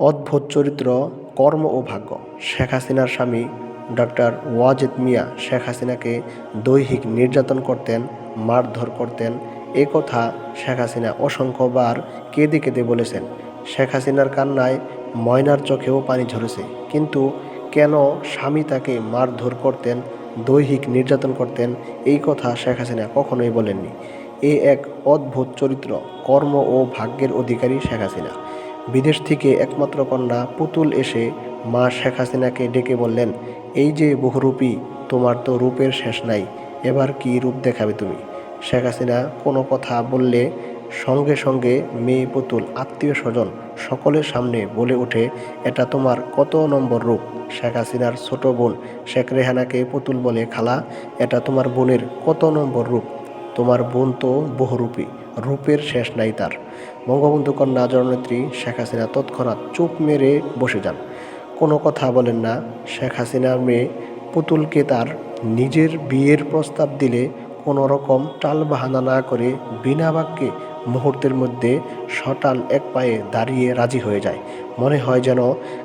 অদ্ভুত চরিত্র, কর্ম ও ভাগ্য। শেখ হাসিনার স্বামী ডক্টর ওয়াজেদ মিয়া শেখ হাসিনাকে দৈহিক নির্যাতন করতেন, মারধর করতেন। এ কথা শেখ হাসিনা অসংখ্যবার কেঁদে কেঁদে বলেছেন। শেখ হাসিনার কান্নায় ময়নার চোখেও পানি ঝরেছে। কিন্তু কেন স্বামী তাকে মারধর করতেন, দৈহিক নির্যাতন করতেন, এই কথা শেখ হাসিনা কখনোই বলেননি। এ এক অদ্ভুত চরিত্র, কর্ম ও ভাগ্যের অধিকারী শেখ হাসিনা। বিদেশ থেকে একমাত্র কন্যা পুতুল এসে মা শেখ হাসিনাকে ডেকে বললেন, এই যে বহুরূপী, তোমার তো রূপের শেষ নাই, এবার কি রূপ দেখাবে তুমি? শেখ হাসিনা কোনো কথা বললে সঙ্গে সঙ্গে মেয়ে পুতুল, আত্মীয় স্বজন সকলের সামনে বলে ওঠে, এটা তোমার কত নম্বর রূপ? শেখ হাসিনার ছোট বোন শেখ রেহানাকে পুতুল বলে, খালা, এটা তোমার বোনের কত নম্বর রূপ? তোমার বোন তো বহুরূপী, রূপের শেষ নাই তার। বঙ্গবন্ধু কন্যা জননেত্রী শেখ হাসিনা তৎক্ষণাৎ চুপ মেরে বসে যান। কোনো কথা বলেন না। শেখ হাসিনার মেয়ে পুতুলকে তার নিজের বিয়ের প্রস্তাব দিলে কোনো রকম টাল বাহানা না করে বিনা বাক্যে মুহূর্তের মধ্যে সটাল এক পায়ে দাঁড়িয়ে রাজি হয়ে যায়। মনে হয় যেন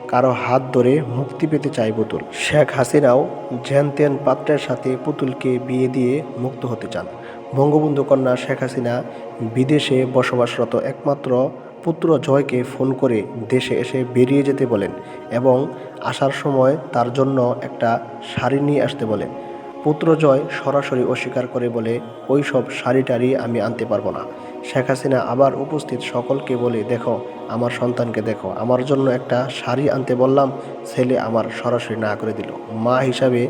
কারও হাত ধরে মুক্তি পেতে চায় পুতুল। শেখ হাসিনাও জ্যান ত্যান পাত্রের সাথে পুতুলকে বিয়ে দিয়ে মুক্ত হতে চান। বঙ্গবন্ধু কন্যা শেখ হাসিনা বিদেশে বসবাসরত একমাত্র পুত্র জয়কে ফোন করে দেশে এসে বেরিয়ে যেতে বলেন এবং আসার সময় তার জন্য একটা শাড়ি নিয়ে আসতে বলেন। পুত্র জয় সরাসরি অস্বীকার করে বলে, ওই সব শাড়ি টাড়ি আমি আনতে পারব না। শেখ হাসিনা আবার উপস্থিত সকলকে বলে, দেখো, আমার সন্তানকে দেখো, আমার জন্য একটা শাড়ি আনতে বললাম, ছেলে আমার সরাসরি না করে দিল। মা হিসাবে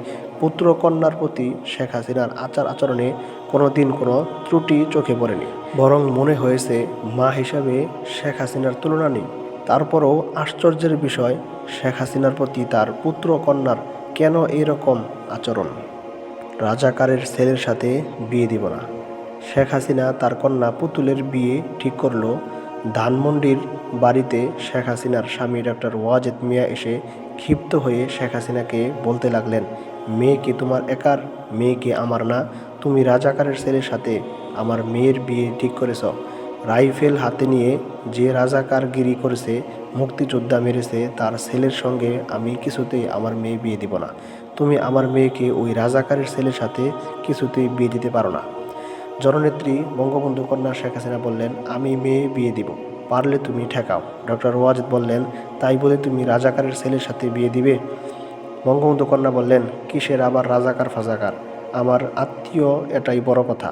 পুত্র কন্যার প্রতি শেখ হাসিনার আচার আচরণে কোনো দিন কোনো ত্রুটি চোখে পড়েনি। বরং মনে হয়েছে, মা হিসাবে শেখ হাসিনার তুলনা নেই। তারপরও আশ্চর্যের বিষয়, শেখ হাসিনার প্রতি তার পুত্র কন্যার কেন এরকম আচরণ? রাজাকারের ছেলের সাথে বিয়ে দিব না। শেখ হাসিনা তার কন্যা পুতুলের বিয়ে ঠিক করল। ধানমন্ডির বাড়িতে শেখ হাসিনার স্বামী ডক্টর ওয়াজেদ মিয়া এসে ক্ষিপ্ত হয়ে শেখ হাসিনাকে বলতে লাগলেন মেয়ে কি তোমার একার, মেয়েকে আমার না। তুমি রাজাকারের ছেলের সাথে আমার মেয়ের বিয়ে ঠিক করেছ। রাইফেল হাতে নিয়ে যে রাজাকারগিরি করেছে, মুক্তিযোদ্ধা মেরেছে, তার ছেলের সঙ্গে আমি কিছুতেই আমার মেয়ে বিয়ে দিব না। তুমি আমার মেয়েকে ওই রাজাকারের ছেলের সাথে কিছুতেই বিয়ে দিতে পারো না। জননেত্রী বঙ্গবন্ধু কন্যা শেখ হাসিনা বললেন, আমি মেয়ে বিয়ে দিব। পারলে তুমি ঠেকাও। ডক্টর ওয়াজেদ বললেন, তাই বলে তুমি রাজাকারের ছেলের সাথে বিয়ে দিবে? বঙ্গবন্ধু কন্যা বললেন, কিসের আবার রাজাকার ফাজাকার? আমার আত্মীয় এটাই বড় কথা।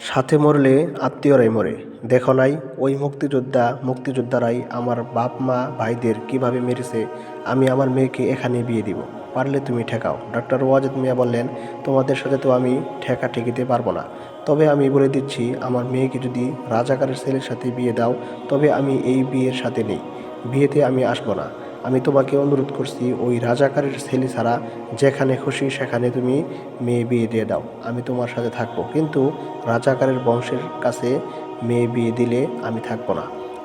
সাথে মরলে আত্মীয়রাই মরে। দেখো নাই, ওই মুক্তিযোদ্ধা, মুক্তিযোদ্ধারাই আমার বাপ, মা, ভাইদের কীভাবে মেরেছে, আমি আমার মেয়েকে এখানে বিয়ে দিব। পারলে তুমি ঠেকাও। ডক্টর ওয়াজেদ মিয়া বললেন, তোমাদের সাথে তো আমি ঠেকা ঠেকিতে পারব না। তবে আমি বলে দিচ্ছি, আমার মেয়েকে যদি রাজাকারের ছেলের সাথে বিয়ে দাও, তবে আমি এই বিয়ের সাথে নেই। বিয়েতে আমি আসব না। আমি তোমাকে অনুরোধ করছি, ওই রাজাকারের ছেলে ছাড়া যেখানে খুশি সেখানে তুমি মেয়ে বিয়ে দিয়ে দাও, আমি তোমার সাথে থাকব। কিন্তু রাজাকারের বংশের কাছে মেয়ে বিয়ে দিলে আমি থাকব না।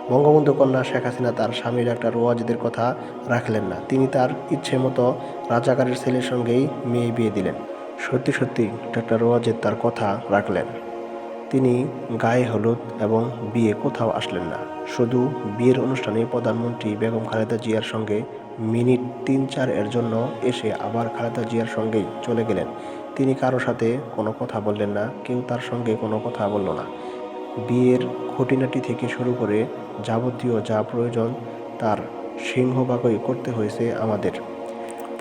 বঙ্গবন্ধু কন্যা শেখ হাসিনা তার স্বামী ডাক্তার ওয়াজিদের কথা রাখলেন না। তিনি তার ইচ্ছে মতো রাজাকারের ছেলের সঙ্গেই মেয়ে বিয়ে দিলেন। সত্যি সত্যি ডাক্তার ওয়াজেদ তার কথা রাখলেন। তিনি গায়ে হলুদ এবং বিয়ে কোথাও আসলেন না। শুধু বিয়ের অনুষ্ঠানে প্রধানমন্ত্রী বেগম খালেদা জিয়ার সঙ্গে মিনিট তিন চার এর জন্য এসে আবার খালেদা জিয়ার সঙ্গেই চলে গেলেন। তিনি কারও সাথে কোনো কথা বললেন না, কেউ তার সঙ্গে কোনো কথা বলল না। বিয়ের খুঁটিনাটি থেকে শুরু করে যাবতীয় যা প্রয়োজন তার সিংহভাগই করতে হয়েছে আমাদের।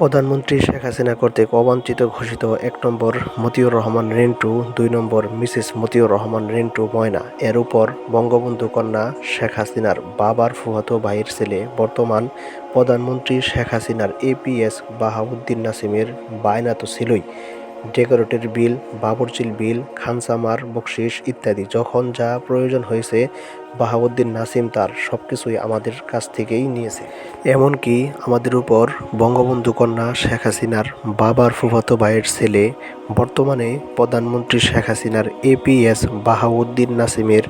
প্রধানমন্ত্রী শেখ হাসিনা কর্তৃক অবাঞ্ছিত ঘোষিত এক নম্বর মতিউর রহমান রিন্টু, দুই নম্বর মিসেস মতিউর রহমান রিন্টু ময়না। এর উপর বঙ্গবন্ধু কন্যা শেখ হাসিনার বাবার ফুয়াতো ভাইয়ের ছেলে, বর্তমান প্রধানমন্ত্রী শেখ হাসিনার এপিএস বাহাউদ্দিন নাসিমের বায়না তো ছিলই। ডেকোরেটের বিল, বাবরচিল বিল, খানসামার বকশিস ইত্যাদি। যখন যা প্রয়োজন হয়েছে বাহাবুদ্দিন নাসিম তার সব কিছুই আমাদের কাছ থেকেই নিয়েছে। এমনকি আমাদের উপর বঙ্গবন্ধু কন্যা শেখ হাসিনার বাবার ফুফাতো ভাইয়ের ছেলে, বর্তমানে প্রধানমন্ত্রী শেখ হাসিনার এপিএস বাহাউদ্দিন নাসিমের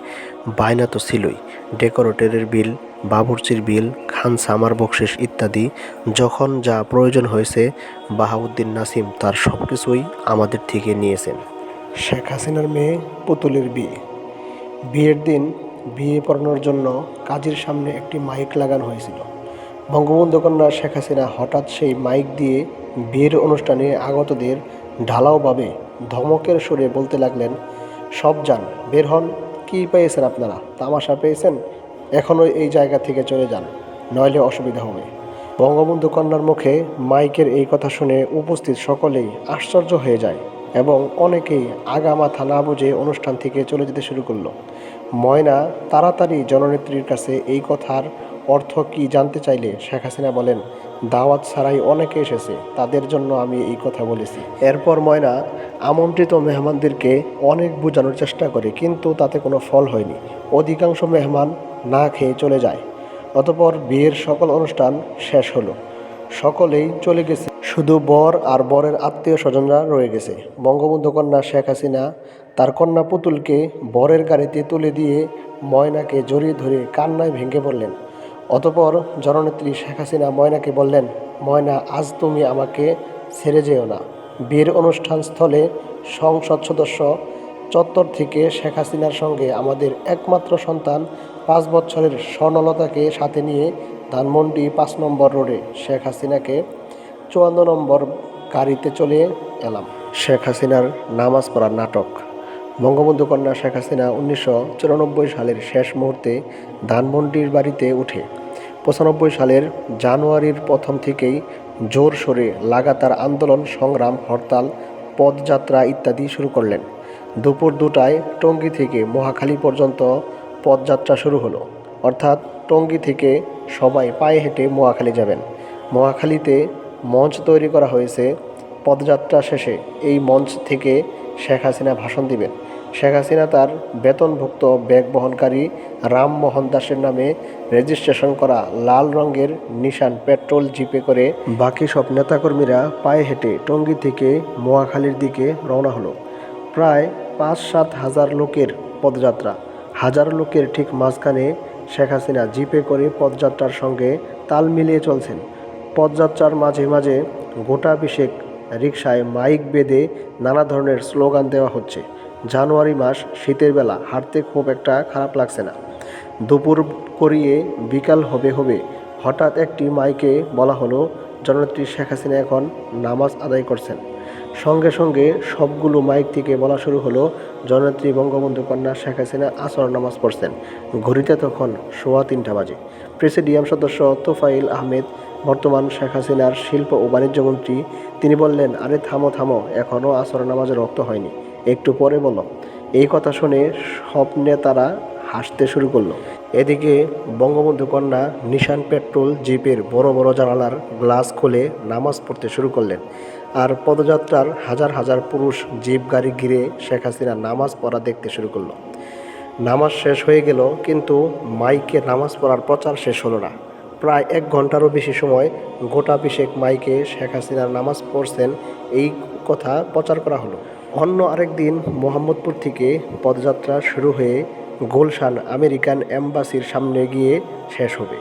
বায়না তো ছিলই। ডেকোরেটরের বিল বাবুর্চির বিল, খান সামার বকশিস ইত্যাদি যখন যা প্রয়োজন হয়েছে, বাহাউদ্দিন নাসিম তার সব কিছুই আমাদের থেকে নিয়েছেন। শেখ হাসিনার মেয়ে পুতুলের বিয়ে। বিয়ের দিন বিয়ে পড়ানোর জন্য কাজের সামনে একটি মাইক লাগানো হয়েছিল। বঙ্গবন্ধু কন্যা শেখ হাসিনা হঠাৎ সেই মাইক দিয়ে বিয়ের অনুষ্ঠানে আগতদের ঢালাওভাবে ধমকের সুরে বলতে লাগলেন, সব যান বের হন, কী পেয়েছেন আপনারা? তামাশা পেয়েছেন? এখনও এই জায়গা থেকে চলে যান, নইলে অসুবিধা হবে। বঙ্গবন্ধু কন্যার মুখে মাইকের এই কথা শুনে উপস্থিত সকলেই আশ্চর্য হয়ে যায় এবং অনেকেই আগা মাথা না বুঝে অনুষ্ঠান থেকে চলে যেতে শুরু করল। ময়না তাড়াতাড়ি জননেত্রীর কাছে এই কথার অর্থ কি জানতে চাইলে শেখ হাসিনা বলেন, দাওয়াত ছাড়াই অনেকে এসেছে, তাদের জন্য আমি এই কথা বলেছি। এরপর ময়না আমন্ত্রিত মেহমানদেরকে অনেক বোঝানোর চেষ্টা করে, কিন্তু তাতে কোনো ফল হয়নি। অধিকাংশ মেহমান না খেয়ে চলে যায়। অতপর বিয়ের সকল অনুষ্ঠান শেষ হলো। সকলেই চলে গেছে। শুধু বর আর বরের আত্মীয় স্বজনরা রয়ে গেছে। বঙ্গবন্ধু কন্যা শেখ হাসিনা তার কন্যা পুতুলকে বরের গাড়িতে তুলে দিয়ে ময়নাকে জড়িয়ে ধরে কান্নায় ভেঙে পড়লেন। অতপর জননেত্রী শেখ হাসিনা ময়নাকে বললেন, ময়না, আজ তুমি আমাকে ছেড়ে যেও না। বিয়ের অনুষ্ঠান স্থলে সংসদ সদস্য চত্বর থেকে শেখ হাসিনার সঙ্গে আমাদের একমাত্র সন্তান পাঁচ বছরের স্বর্ণলতাকে সাথে নিয়ে ধানমন্ডি পাঁচ নম্বর রোডে শেখ হাসিনাকে চুয়ান্ন নম্বর গাড়িতে চলে এলাম। শেখ হাসিনার নামাজ পড়ার নাটক। বঙ্গবন্ধু কন্যা শেখ হাসিনা উনিশশো চুরানব্বই সালের শেষ মুহূর্তে ধানমন্ডির বাড়িতে উঠে। পঁচানব্বই সালের জানুয়ারির প্রথম থেকেই জোর সোরে লাগাতার আন্দোলন, সংগ্রাম, হরতাল, পদযাত্রা ইত্যাদি শুরু করলেন। দুপুর দুটায় টঙ্গী থেকে মহাখালী পর্যন্ত পদযাত্রা শুরু হলো। অর্থাৎ টঙ্গী থেকে সবাই পায়ে হেঁটে মহাখালী যাবেন। মহাখালীতে মঞ্চ তৈরি করা হয়েছে। পদযাত্রা শেষে এই মঞ্চ থেকে শেখ হাসিনা ভাষণ দিবেন। শেখ হাসিনা তার বেতনভুক্ত ব্যাগ বহনকারী রামমোহন দাসের নামে রেজিস্ট্রেশন করা লাল রঙের নিশান পেট্রোল জিপে করে বাকি সব নেতাকর্মীরা পায়ে হেঁটে টঙ্গী থেকে মোয়াখালীর দিকে রওনা হলো। প্রায় পাঁচ সাত হাজার লোকের পদযাত্রা। হাজার লোকের ঠিক মাঝখানে শেখ হাসিনা জিপে করে পদযাত্রার সঙ্গে তাল মিলিয়ে চলছেন। পদযাত্রার মাঝে মাঝে গোটা বিশেক রিকশায় মাইক বেঁধে নানা ধরনের স্লোগান দেওয়া হচ্ছে। জানুয়ারি মাস শীতের বেলা হাঁটতে খুব একটা খারাপ লাগছে না। দুপুর করিয়ে বিকাল হবে হবে হঠাৎ একটি মাইকে বলা হলো, জননেত্রী শেখ হাসিনা এখন নামাজ আদায় করছেন। সঙ্গে সঙ্গে সবগুলো মাইক থেকে বলা শুরু হলো, জননেত্রী বঙ্গবন্ধু কন্যা শেখ হাসিনা আসর নামাজ পড়ছেন। ঘড়িতে তখন সোয়া তিনটা বাজে। প্রেসিডিয়াম সদস্য তোফাইল আহমেদ, বর্তমান শেখ হাসিনার শিল্প ও বাণিজ্য মন্ত্রী, তিনি বললেন, আরে থামো থামো এখনও আসর নামাজের রক্ত হয়নি। একটু পরে বলো এই কথা শুনে সব নেতারা হাসতে শুরু করল। এদিকে বঙ্গবন্ধু কন্যা নিশান পেট্রোল জিপের বড় বড় জানালার গ্লাস খুলে নামাজ পড়তে শুরু করলেন। আর পদযাত্রার হাজার হাজার পুরুষ জিপ গাড়ি ঘিরে শেখ হাসিনা নামাজ পড়া দেখতে শুরু করল। নামাজ শেষ হয়ে গেল, কিন্তু মাইকে নামাজ পড়ার প্রচার শেষ হলো না। প্রায় এক ঘন্টারও বেশি সময় গোটা বিশেক মাইকে শেখ হাসিনার নামাজ পড়ছেন এই কথা প্রচার করা হলো। অন্য আরেক দিন মোহাম্মদপুর থেকে পদযাত্রা শুরু হয়ে গুলশান আমেরিকান এম্বাসির সামনে গিয়ে শেষ হবে।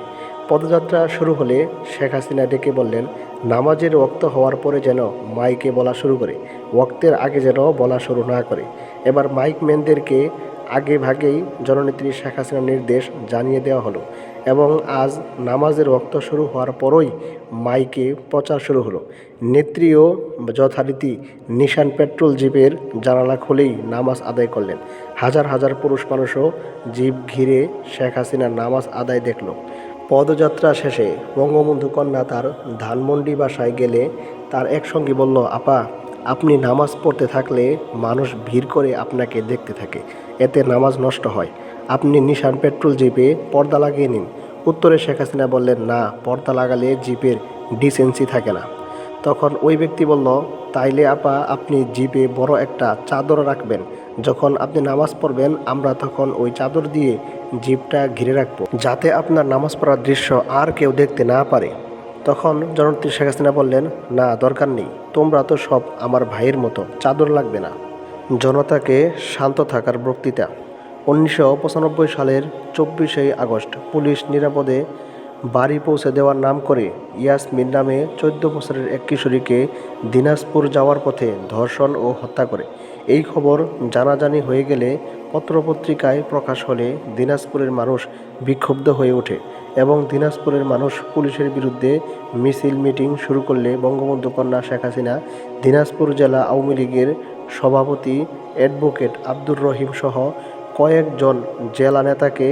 পদযাত্রা শুরু হলে শেখ হাসিনা ডেকে বললেন, নামাজের ওক্ত হওয়ার পরে যেন মাইকে বলা শুরু করে ওক্তের আগে যেন বলা শুরু না করে। এবার মাইক ম্যানদেরকে আগে ভাগেই জননেত্রী শেখ হাসিনার নির্দেশ জানিয়ে দেওয়া হলো। এবং আজ নামাজের রক্ত শুরু হওয়ার পরই মাইকে প্রচার শুরু হলো। নেত্রীও যথারীতি নিশান পেট্রোল জিপের জানালা খুলেই নামাজ আদায় করলেন। হাজার হাজার পুরুষ মানুষও জিপ ঘিরে শেখ হাসিনার নামাজ আদায় দেখল। পদযাত্রা শেষে বঙ্গবন্ধু কন্যা তার ধানমন্ডি বাসায় গেলে তার এক সঙ্গী বলল, আপা, আপনি নামাজ পড়তে থাকলে মানুষ ভিড় করে আপনাকে দেখতে থাকে। এতে নামাজ নষ্ট হয়। আপনি নিশান পেট্রোল জিপে পর্দা লাগিয়ে নিন। উত্তরে শেখ হাসিনা বললেন, না, পর্দা লাগালে জিপের ডিসেন্সি থাকে না। তখন ওই ব্যক্তি বলল, তাইলে আপা, আপনি জিপে বড় একটা চাদর রাখবেন। যখন আপনি নামাজ পড়বেন, আমরা তখন ওই চাদর দিয়ে জিপটা ঘিরে রাখব, যাতে আপনার নামাজ পড়ার দৃশ্য আর কেউ দেখতে না পারে। তখন জননেত্রী শেখ হাসিনা বললেন, না, দরকার নেই। তোমরা তো সব আমার ভাইয়ের মতো, চাদর লাগবে না। জনতাকে শান্ত থাকার বক্তৃতা উনিশশো পঁচানব্বই সালের চব্বিশে আগস্ট পুলিশ নিরাপদে বাড়ি পৌঁছে দেওয়ার নাম করে ইয়াসমিন নামে চোদ্দ বছরের এক কিশোরীকে দিনাজপুর যাওয়ার পথে ধর্ষণ ও হত্যা করে। এই খবর জানাজানি হয়ে গেলে পত্রপত্রিকায় প্রকাশ হলে দিনাজপুরের মানুষ বিক্ষুব্ধ হয়ে ওঠে এবং দিনাজপুরের মানুষ পুলিশের বিরুদ্ধে মিছিল মিটিং শুরু করলে বঙ্গবন্ধু কন্যা শেখ হাসিনা দিনাজপুর জেলা আওয়ামী লীগের সভাপতি অ্যাডভোকেট আব্দুর রহিম সহ কয়েকজন জেলা নেতাকে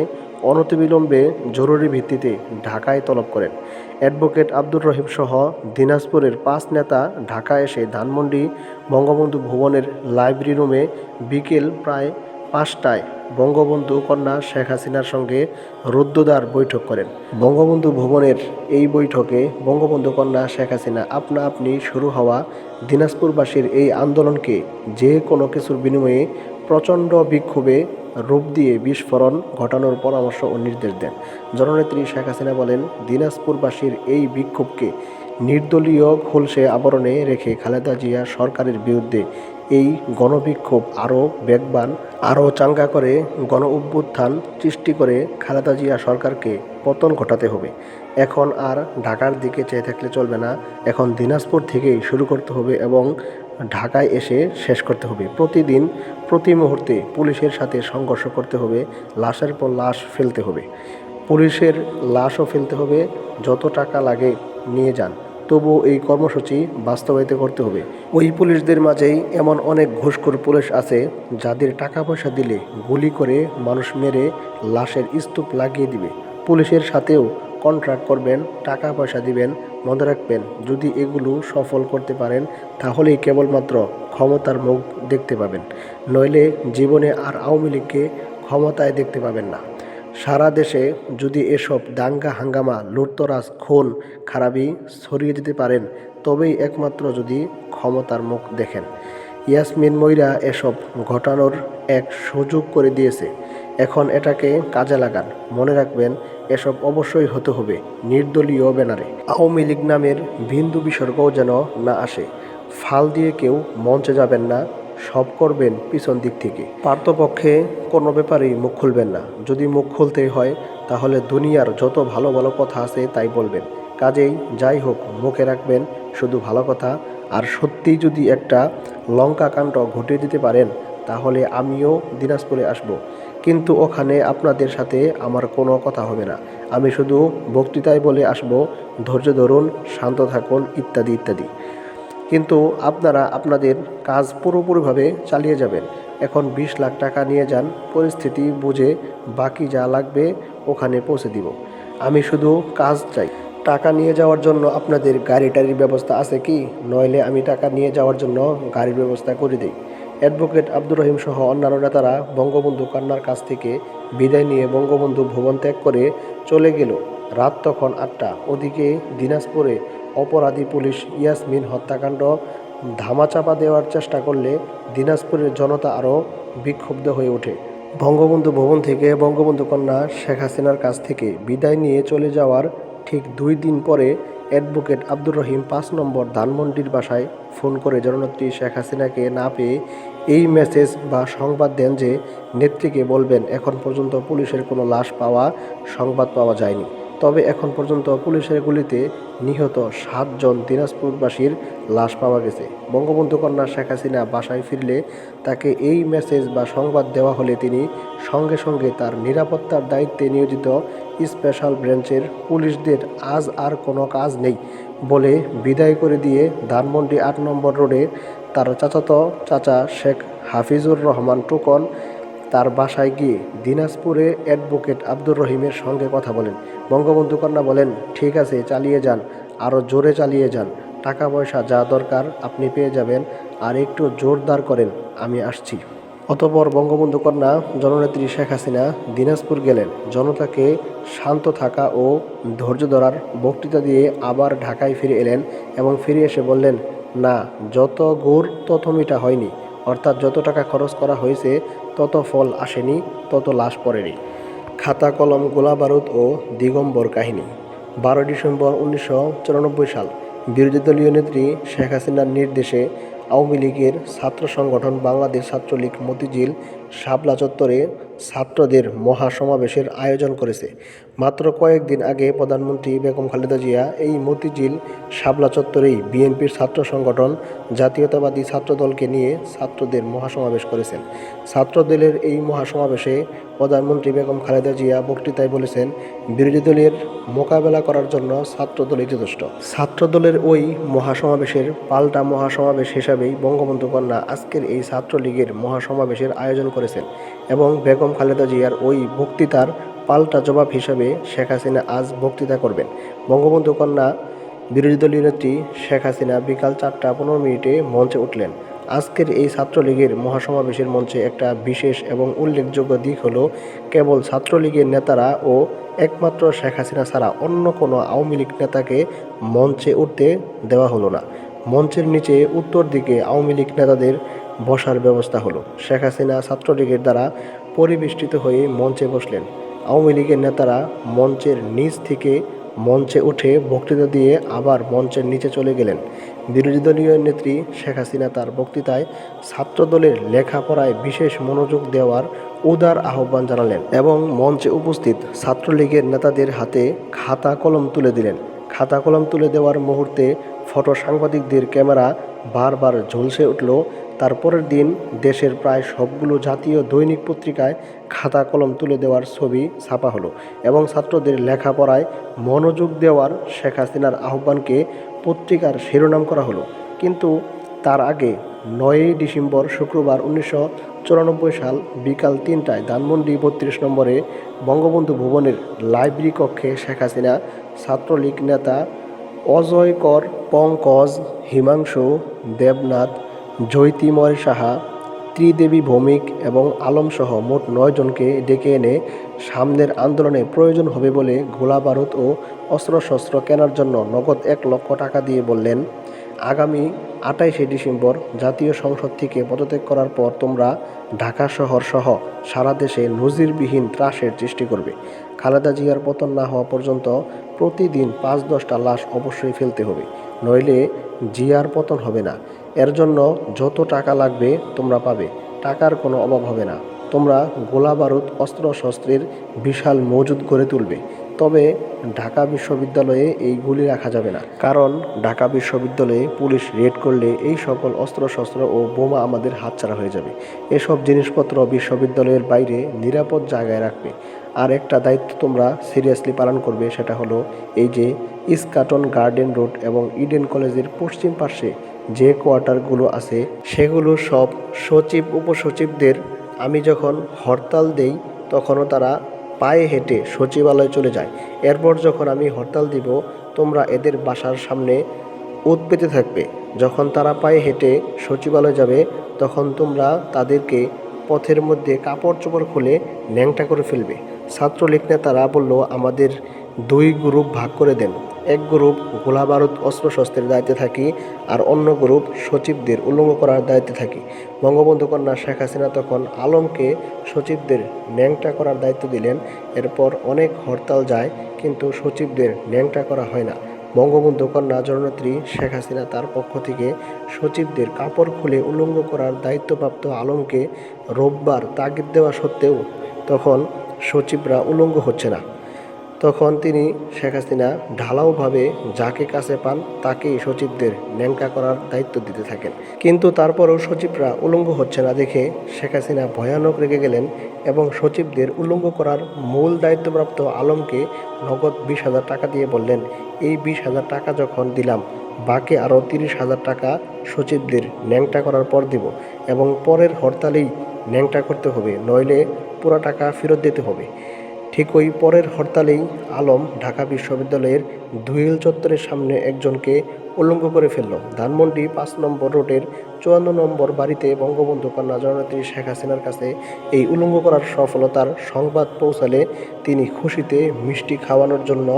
অনতিবিলম্বে জরুরি ভিত্তিতে ঢাকায় তলব করেন। অ্যাডভোকেট আব্দুর রহিম সহ দিনাজপুরের পাঁচ নেতা ঢাকা এসে ধানমন্ডি বঙ্গবন্ধু ভবনের লাইব্রেরি রুমে বিকেল প্রায় পাঁচটায় বঙ্গবন্ধু কন্যা শেখ হাসিনার সঙ্গে রুদ্ধদ্বার বৈঠক করেন। বঙ্গবন্ধু ভবনের এই বৈঠকে বঙ্গবন্ধু কন্যা শেখ হাসিনা আপনা আপনি শুরু হওয়া দিনাজপুরবাসীর এই আন্দোলনকে যে কোনো কিছুর বিনিময়ে প্রচণ্ড বিক্ষোভে রূপ দিয়ে বিস্ফোরণ ঘটানোর পরামর্শ ও নির্দেশ দেন। জননেত্রী শেখ হাসিনা বলেন, দিনাজপুরবাসীর এই বিক্ষোভকে নির্দলীয় খুলসে আবরণে রেখে খালেদা জিয়া সরকারের বিরুদ্ধে এই গণবিক্ষোভ আরও বেগবান, আরও চাঙ্গা করে গণ অভ্যুত্থান সৃষ্টি করে খালেদা জিয়া সরকারকে পতন ঘটাতে হবে। এখন আর ঢাকার দিকে চেয়ে থাকলে চলবে না। এখন দিনাজপুর থেকেই শুরু করতে হবে এবং ঢাকায় এসে শেষ করতে হবে। প্রতিদিন, প্রতি মুহূর্তে পুলিশের সাথে সংঘর্ষ করতে হবে। লাশের পর লাশ ফেলতে হবে। পুলিশের লাশও ফেলতে হবে। যত টাকা লাগে নিয়ে যান। তবু এই কর্মসূচি বাস্তবায়িত করতে হবে। ওই পুলিশদের মাঝেই এমন অনেক ঘুষখোর পুলিশ আছে, যাদের টাকা পয়সা দিলে গুলি করে মানুষ মেরে লাশের স্তূপ লাগিয়ে দিবে। পুলিশের সাথেও কন্ট্রাক্ট করবেন টাকা পয়সা দিবেন, মনে রাখবেন যদি এগুলো সফল করতে পারেন, তাহলেই কেবলমাত্র ক্ষমতার মুখ দেখতে পাবেন। নইলে জীবনে আর আওয়ামী লীগকে ক্ষমতায় দেখতে পাবেন না। সারা দেশে যদি এসব দাঙ্গা, হাঙ্গামা, লুটতরাজ, খুন, খারাপি ছড়িয়ে দিতে পারেন, তবেই একমাত্র যদি ক্ষমতার মুখ দেখেন। ইয়াসমিন ময়রা এসব ঘটানোর এক সুযোগ করে দিয়েছে। এখন এটাকে কাজে লাগান। মনে রাখবেন এসব অবশ্যই হতে হবে, নির্দলীয় ব্যানারে। আওয়ামী লীগ নামের বিন্দু বিসর্গও যেন না আসে, ফাল দিয়ে কেউ মঞ্চে যাবেন না, সব করবেন পিছন দিক থেকে। পার্থপক্ষে কোনো ব্যাপারেই মুখ খুলবেন না। যদি মুখ খুলতেই হয়, তাহলে দুনিয়ার যত ভালো ভালো কথা আছে তাই বলবেন। কাজেই যাই হোক, মুখে রাখবেন শুধু ভালো কথা। আর সত্যিই যদি একটা লঙ্কা কাণ্ড ঘটিয়ে দিতে পারেন, তাহলে আমিও দিনাজপুরে আসব। কিন্তু ওখানে আপনাদের সাথে আমার কোনো কথা হবে না। আমি শুধু বক্তৃতায় বলে আসব, ধৈর্য ধরুন, শান্ত থাকুন, ইত্যাদি ইত্যাদি। কিন্তু আপনারা আপনাদের কাজ পুরোপুরিভাবে চালিয়ে যাবেন। এখন বিশ লাখ টাকা নিয়ে যান, পরিস্থিতি বুঝে বাকি যা লাগবে ওখানে পৌঁছে দিব। আমি শুধু কাজ চাই। টাকা নিয়ে যাওয়ার জন্য আপনাদের গাড়ি টাড়ির ব্যবস্থা আছে কি? নইলে আমি টাকা নিয়ে যাওয়ার জন্য গাড়ির ব্যবস্থা করে দিই। অ্যাডভোকেট আব্দুর রহিম সহ অন্যান্য নেতারা বঙ্গবন্ধু কন্যার কাছ থেকে বিদায় নিয়ে বঙ্গবন্ধু ভবন ত্যাগ করে চলে গেল। রাত তখন আটটা। ওদিকে দিনাজপুরে অপরাধী পুলিশ ইয়াসমিন হত্যাকাণ্ড ধামাচাপা দেওয়ার চেষ্টা করলে দিনাজপুরের জনতা আরও বিক্ষুব্ধ হয়ে ওঠে। বঙ্গবন্ধু ভবন থেকে বঙ্গবন্ধু কন্যা শেখ হাসিনার কাছ থেকে বিদায় নিয়ে চলে যাওয়ার ঠিক দুই দিন পরে অ্যাডভোকেট আব্দুর রহিম পাঁচ নম্বর ধানমন্ডির বাসায় ফোন করে জননেত্রী শেখ হাসিনাকে না পেয়ে এই মেসেজ বা সংবাদ দেন যে নেত্রীকে বলবেন, এখন পর্যন্ত পুলিশের কোনো লাশ পাওয়া, সংবাদ পাওয়া যায়নি। তবে এখন পর্যন্ত পুলিশের গুলিতে নিহত সাতজন দিনাজপুরবাসীর লাশ পাওয়া গেছে। বঙ্গবন্ধু কন্যা শেখ হাসিনা বাসায় ফিরলে তাকে এই মেসেজ বা সংবাদ দেওয়া হলে তিনি সঙ্গে সঙ্গে তার নিরাপত্তার দায়িত্বে নিয়োজিত স্পেশাল ব্রাঞ্চের পুলিশদের আজ আর কোনো কাজ নেই বলে বিদায় করে দিয়ে ধানমন্ডি আট নম্বর রোডে তার চাচাতো চাচা শেখ হাফিজুর রহমান টুকন তার বাসায় গিয়ে দিনাজপুরে অ্যাডভোকেট আব্দুর রহিমের সঙ্গে কথা বলেন। বঙ্গবন্ধু কন্যা বলেন, ঠিক আছে, চালিয়ে যান আরও জোরে চালিয়ে যান। টাকা পয়সা যা দরকার আপনি পেয়ে যাবেন, আর একটু জোরদার করেন, আমি আসছি। অতপর বঙ্গবন্ধু কন্যা, জননেত্রী শেখ হাসিনা দিনাজপুর গেলেন। জনতাকে শান্ত থাকা ও ধৈর্য ধরার বক্তৃতা দিয়ে আবার ঢাকায় ফিরে এলেন এবং ফিরে এসে বললেন না, যত গুড় তত মিঠা হয়নি, অর্থাৎ যত টাকা খরচ করা হয়েছে, তত ফল আসেনি, তত লাশ পড়েনি। খাতা, কলম, গোলা বারুদ ও দিগম্বর কাহিনী। বারো ডিসেম্বর উনিশশো চুরানব্বই সাল, বিরোধী দলীয় নেত্রী শেখ হাসিনার নির্দেশে আওয়ামী লীগের ছাত্র সংগঠন বাংলাদেশ ছাত্রলীগ মতিঝিল শাপলা চত্বরে ছাত্রদের মহাসমাবেশের আয়োজন করেছে। মাত্র কয়েকদিন আগে প্রধানমন্ত্রী বেগম খালেদা জিয়া এই মতিঝিল সাবলা চত্বরেই বিএনপির ছাত্র সংগঠন জাতীয়তাবাদী ছাত্রদলকে নিয়ে ছাত্রদের মহাসমাবেশ করেছেন। ছাত্রদলের এই মহাসমাবেশে প্রধানমন্ত্রী বেগম খালেদা জিয়া বক্তৃতায় বলেছেন, বিরোধী দলের মোকাবেলা করার জন্য ছাত্রদলই যথেষ্ট ছাত্রদলের ওই মহাসমাবেশের পাল্টা মহাসমাবেশ হিসাবেই বঙ্গবন্ধু কন্যা আজকের এই ছাত্রলীগের মহাসমাবেশের আয়োজন করেছেন এবং বেগম খালেদা জিয়ার ওই বক্তৃতার পাল্টা জবাব হিসাবে শেখ হাসিনা আজ বক্তৃতা করবেন। বঙ্গবন্ধু কন্যা বিরোধী দলীয় নেত্রী শেখ হাসিনা বিকাল চারটা পনেরো মিনিটে মঞ্চে উঠলেন। আজকের এই ছাত্রলীগের মহাসমাবেশের মঞ্চে একটা বিশেষ এবং উল্লেখযোগ্য দিক হলো, কেবল ছাত্রলীগের নেতারা ও একমাত্র শেখ হাসিনা ছাড়া অন্য কোনো আওয়ামী লীগ নেতাকে মঞ্চে উঠতে দেওয়া হলো না। মঞ্চের নিচে উত্তর দিকে আওয়ামী লীগ নেতাদের বসার ব্যবস্থা হলো। শেখ হাসিনা ছাত্রলীগের দ্বারা পরিবেষ্টিত হয়ে মঞ্চে বসলেন। আওয়ামী লীগের নেতারা মঞ্চের নিচ থেকে মঞ্চে উঠে বক্তৃতা দিয়ে আবার মঞ্চের নিচে চলে গেলেন। বিরোধী দলীয় নেত্রী শেখ হাসিনা তার বক্তৃতায় ছাত্রদলের লেখাপড়ায় বিশেষ মনোযোগ দেওয়ার উদার আহ্বান জানালেন এবং মঞ্চে উপস্থিত ছাত্রলীগের নেতাদের হাতে খাতা কলম তুলে দিলেন। খাতা কলম তুলে দেওয়ার মুহূর্তে ফটো সাংবাদিকদের ক্যামেরা বারবার ঝলসে উঠল। তারপরের দিন দেশের প্রায় সবগুলো জাতীয় দৈনিক পত্রিকায় খাতা কলম তুলে দেওয়ার ছবি ছাপা হলো এবং ছাত্রদের লেখাপড়ায় মনোযোগ দেওয়ার শেখ হাসিনার আহ্বানকে পত্রিকার শিরোনাম করা হলো। কিন্তু তার আগে নয়ই ডিসেম্বর শুক্রবার উনিশশো চুরানব্বই সাল বিকাল তিনটায় ধানমন্ডি বত্রিশ নম্বরে বঙ্গবন্ধু ভবনের লাইব্রেরি কক্ষে শেখ হাসিনা, ছাত্রলীগ নেতা অজয়কর পঙ্কজ, হিমাংশু, দেবনাথ জৈতিময় সাহা ত্রিদেবী ভৌমিক এবং আলমসহ মোট নয় জনকে ডেকে এনে সামনের আন্দোলনে প্রয়োজন হবে বলে গোলা বারুদ ও অস্ত্রশস্ত্র কেনার জন্য নগদ এক লক্ষ টাকা দিয়ে বললেন, আগামী আটাইশে ডিসেম্বর জাতীয় সংসদ থেকে পদত্যাগ করার পর তোমরা ঢাকা শহর সহ সারা দেশে নজিরবিহীন ত্রাসের সৃষ্টি করবে। খালেদা জিয়ার পতন না হওয়া পর্যন্ত প্রতিদিন পাঁচ দশটা লাশ অবশ্যই ফেলতে হবে, নইলে জিয়ার পতন হবে না। এর জন্য যত টাকা লাগবে তোমরা পাবে। টাকার কোনো অভাব হবে না। তোমরা গোলা বারুদ অস্ত্র শস্ত্রের বিশাল মজুদ গড়ে তুলবে। তবে ঢাকা বিশ্ববিদ্যালয়ে এই গুলি রাখা যাবে না। কারণ ঢাকা বিশ্ববিদ্যালয়ে পুলিশ রেড করলে এই সকল অস্ত্রশস্ত্র ও বোমা আমাদের হাতছাড়া হয়ে যাবে। এসব জিনিসপত্র বিশ্ববিদ্যালয়ের বাইরে নিরাপদ জায়গায় রাখবে। আর একটা দায়িত্ব তোমরা সিরিয়াসলি পালন করবে সেটা হলো এই যে ইস্কাটন গার্ডেন রোড এবং ইডেন কলেজের পশ্চিম পাশে যে কোয়ার্টারগুলো আছে, সেগুলো সব সচিব উপসচিবদের। আমি যখন হরতাল দেই, তখনও তারা পায়ে হেঁটে সচিবালয়ে চলে যায়। এরপর যখন আমি হরতাল দিব, তোমরা এদের বাসার সামনে উত পেতে থাকবে। যখন তারা পায়ে হেঁটে সচিবালয় যাবে, তখন তোমরা তাদেরকে পথের মধ্যে কাপড় চোপড় খুলে ন্যাংটা করে ফেলবে। ছাত্রলীগ নেতারা বলল, আমাদের দুই গ্রুপ ভাগ করে দেন। এক গ্রুপ গোলা বারুদ অস্ত্রশস্ত্রের দায়িত্বে থাকি আর অন্য গ্রুপ সচিবদের উল্লঙ্ঘ করার দায়িত্বে থাকি। বঙ্গবন্ধু কন্যা শেখ হাসিনা তখন আলমকে সচিবদের ন্যাংটা করার দায়িত্ব দিলেন। এরপর অনেক হরতাল যায়, কিন্তু সচিবদের ন্যাংটা করা হয় না। বঙ্গবন্ধু কন্যা জননেত্রী শেখ হাসিনা তার পক্ষ থেকে সচিবদের কাপড় খুলে উল্লঙ্ঘ করার দায়িত্বপ্রাপ্ত আলমকে রোববার তাগিদ দেওয়া সত্ত্বেও তখন সচিবরা উলঙ্গ হচ্ছে না। তখন তিনি শেখ হাসিনা ঢালাওভাবে যাকে কাছে পান তাকেই সচিবদের ন্যাংকা করার দায়িত্ব দিতে থাকেন। কিন্তু তারপরও সচিবরা উলঙ্গ হচ্ছে না দেখে শেখ হাসিনা ভয়ানক রেগে গেলেন এবং সচিবদের উলঙ্গ করার মূল দায়িত্বপ্রাপ্ত আলমকে নগদ বিশ হাজার টাকা দিয়ে বললেন। এই বিশ হাজার টাকা যখন দিলাম, বাকি আরও তিরিশ হাজার টাকা সচিবদের ন্যাংটা করার পর দিব এবং পরের হরতালেই ন্যাংটা করতে হবে, নইলে পুরো টাকা ফেরত দিতে হবে। ঠিক ওই পরের হরতালেই আলম ঢাকা বিশ্ববিদ্যালয়ের দুইল চত্বরের সামনে একজনকে উল্লঙ্ঘ করে ফেলল। ধানমন্ডি পাঁচ নম্বর রোডের চুয়ান্ন নম্বর বাড়িতে বঙ্গবন্ধু কন্যা জননেত্রী শেখ হাসিনার কাছে এই উল্লঙ্ঘ করার সফলতার সংবাদ পৌঁছালে তিনি খুশিতে মিষ্টি খাওয়ানোর জন্য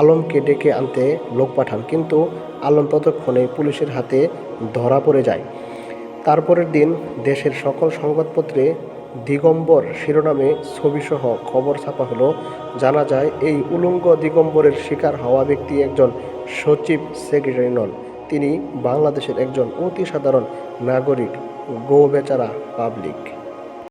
আলমকে ডেকে আনতে লোক পাঠান। কিন্তু আলম ততক্ষণে পুলিশের হাতে ধরা পড়ে যায়। তারপরের দিন দেশের সকল সংবাদপত্রে দিগম্বর শিরোনামে ছবিসহ খবর ছাপা হলো। জানা যায়, এই উলঙ্গ দিগম্বরের শিকার হওয়া ব্যক্তি একজন সচিব সেক্রেটারি নন। তিনি বাংলাদেশের একজন অতি সাধারণ নাগরিক গো বেচারা পাবলিক।